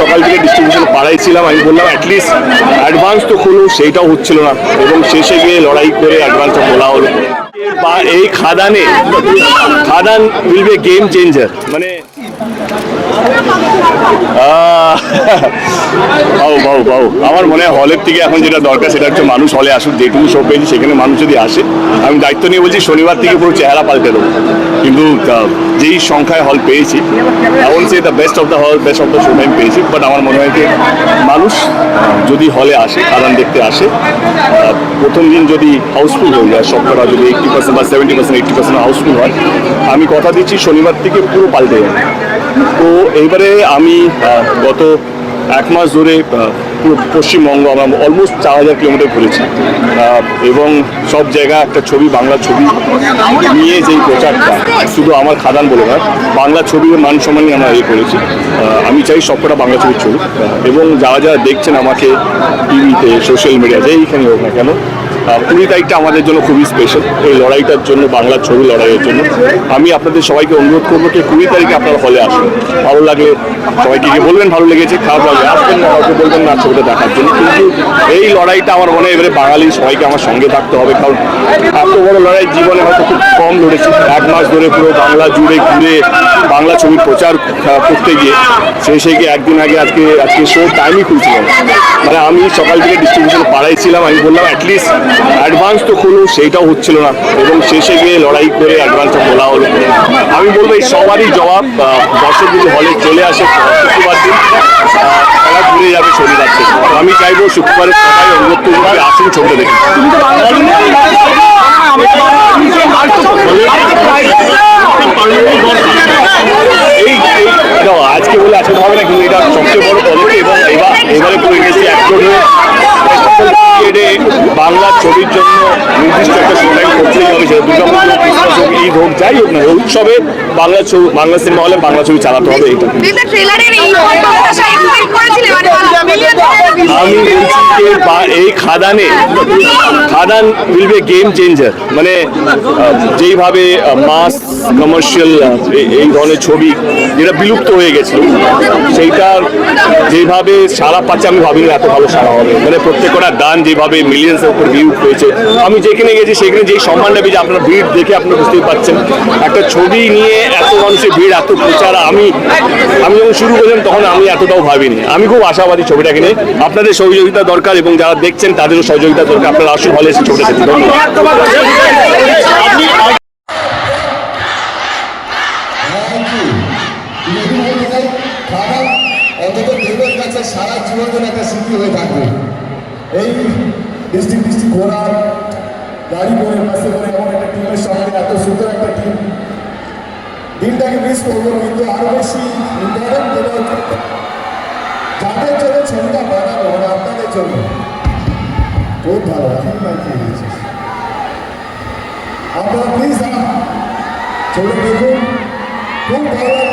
সকাল থেকে ডিস্ট্রিবিউশন পাড়ায় ছিলাম আমি বললাম অ্যাটলিস্ট অ্যাডভান্স তো খুলুন, সেইটাও হচ্ছিল না। এবং শেষে গিয়ে লড়াই করে অ্যাডভান্সটা খোলা হলো। এই খাদানে, খাদান উইল বি গেম চেঞ্জার মানে বাউ বাউ বাউ আমার মনে হয় হলের থেকে এখন যেটা দরকার, সেটা হচ্ছে মানুষ হলে আসুক, যেটুকু শো পেয়েছি, সেখানে মানুষ যদি আসে, আমি দায়িত্ব নিয়ে বলছি, শনিবার থেকে পুরো চেহারা পাল্টে দেবো। কিন্তু যেই সংখ্যায় হল পেয়েছি এমন সে the best of the hall best of the show time পেয়েছি বাট আমার মনে হয় যে মানুষ যদি হলে আসে কারণ দেখতে আসে প্রথম দিন যদি হাউসফুল হয়ে যায়, সবকটা যদি পার্সেন্ট বা seventy percent eighty percent house full হয়, আমি কথা দিচ্ছি শনিবার থেকে পুরো পাল্টে যাবে। তো এইবারে আমি গত এক মাস ধরে পুরো পশ্চিমবঙ্গ আমরা অলমোস্ট চার হাজার কিলোমিটার ঘুরেছি। এবং সব জায়গায় একটা ছবি, বাংলা ছবি নিয়ে যেই প্রচারটা, শুধু আমার খাদান বলে না বাংলা ছবির মান সম্মান নিয়ে আমরা ইয়ে করেছি। আমি চাই সবকটা বাংলা ছবির ছবি এবং যারা যারা দেখছেন আমাকে টিভিতে সোশ্যাল মিডিয়াতে যেইখানে হোক না কেন কুড়ি তারিখটা আমাদের জন্য খুবই স্পেশাল এই লড়াইটার জন্য বাংলা ছবি লড়াইয়ের জন্য। আমি আপনাদের সবাইকে অনুরোধ করব যে কুড়ি তারিখে আপনারা হলে আসুন। ভালো লাগলে সবাইকে গিয়ে বলবেন, ভালো লেগেছে, খারাপ লাগলে আসবেন, না কাউকে বলবেন না ছবিটা দেখার জন্য। কিন্তু এই লড়াইটা আমার মনে হয় এবারে বাঙালি সবাইকে আমার সঙ্গে থাকতে হবে, কারণ এত বড় লড়াই জীবনে হয়তো খুব কম লড়েছি। এক মাস ধরে পুরো বাংলা জুড়ে ঘুরে বাংলা ছবির প্রচার করতে গিয়ে শেষে গিয়ে একদিন আগে আজকে আজকে শো টাইমই খুলছিল না মানে আমি সকাল থেকে ডিস্ট্রিবিউশন পাড়ায় ছিলাম, আমি বললাম অ্যাটলিস্ট অ্যাডভান্স তো খুলুন সেইটাও হচ্ছিল না। এবং শেষে গিয়ে লড়াই করে অ্যাডভান্সটা খোলা হলো। আমি বলব এই সবারই জবাব দর্শক যদি হলে চলে আসে শুক্রবার দিন খেলা ঘুরে যাবে শনিবার থেকে। আমি চাইব শুক্রবারের সবাই অনুরোধ করব আসুন ছবিটা দেখি এই এই দেখো, আজকে বলে আজকে হবে না কিন্তু এটা সবচেয়ে বড় পদক্ষেপ এবং এবার এবারে পুরো ইন্ডাস্ট্রি একজোট হয়ে পিরিয়ডে বাংলা ছবির জন্য নির্দিষ্ট একটা সময় করতেই হবে সেটা দুর্গা পুজো ক্রিসমাস হোক ঈদ হোক যাই হোক না এই উৎসবে বাংলা ছবি বাংলা সিনেমা হলে বাংলা ছবি চালাতে হবে এটা আমি এই খাদানে, খাদান উইল বি গেম চেঞ্জার মানে যেইভাবে মাস কমার্শিয়াল এই ধরনের ছবি যেটা বিলুপ্ত হয়ে গেছিল, সেইটা যেভাবে সারা পাচ্ছে, আমি ভাবিনি এত ভালো সারা হবে। মানে প্রত্যেকটা গান যেভাবে মিলিয়ন্সের উপর ভিউ হয়েছে, আমি যেখানে গেছি, সেখানে যেই সম্মানটা পেয়েছি, আপনারা ভিড় দেখে আপনারা বুঝতেই পারছেন। একটা ছবি নিয়ে এত মানুষের ভিড়, এত প্রচার আমি আমি যখন শুরু করলাম তখন আমি এতটাও ভাবিনি। আমি খুব আশাবাদী ছবিটাকে নিয়ে। আপনাদের সহযোগিতা দরকার এবং যারা দেখছেন তাদেরও সহযোগিতা দরকার। আপনারা আসুন, হলে এসে ছবিটা দেখুন। এই ডিস্ট্রিক্ট ডিস্ট্রিক্ট ঘোরার গাড়ি করে বাসে করে এমন একটা টিমের সঙ্গে এত সুন্দর একটা টিম দিনটাকে মিস করব কিন্তু আরও বেশি ইম্পর্টেন্ট যেটা যাদের জন্য ছবিটা বানানো মানে আপনাদের জন্য। আপনারা প্লিজ দেখুন। খুব ভালো